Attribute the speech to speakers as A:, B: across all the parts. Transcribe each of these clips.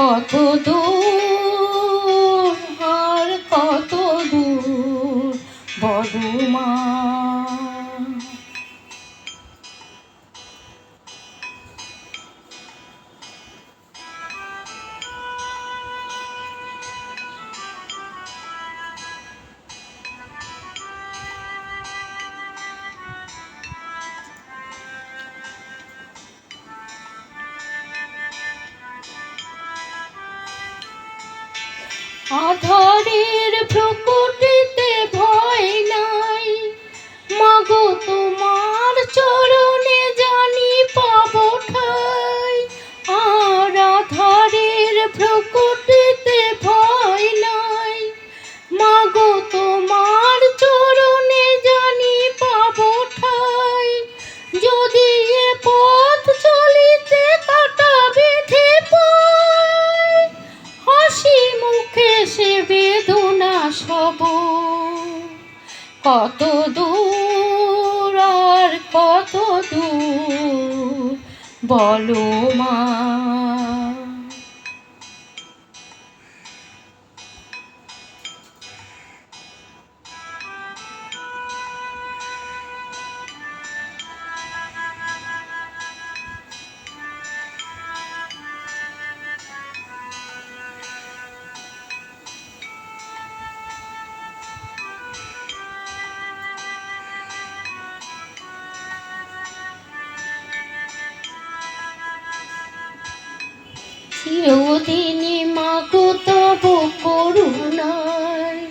A: কত দূর আধারের প্রকটিতে কত দূর আর কত দূর? বলো মা। চিরদিনই মাগো তব করুণায়।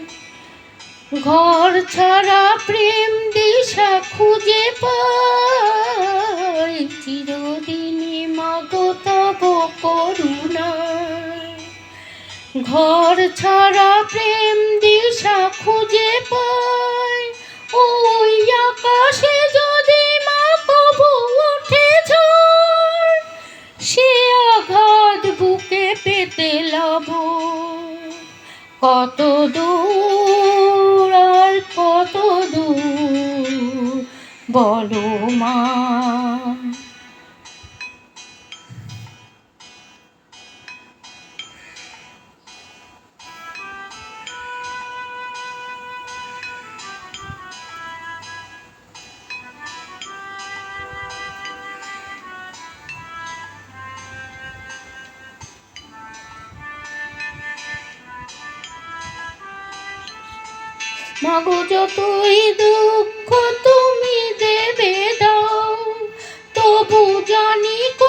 A: ঘর ছাড়া প্রেম দিশা খুঁজে পাই। চিরদিনই মাগো তব করুণায়। ঘর ছাড়া প্রেম দিশা খুঁজে পাই। পেতে লব কত দূর আর কত দূর বলো মা। মাগো যতই দুঃখ তুমি দেবে দাও তবু জানি কোলে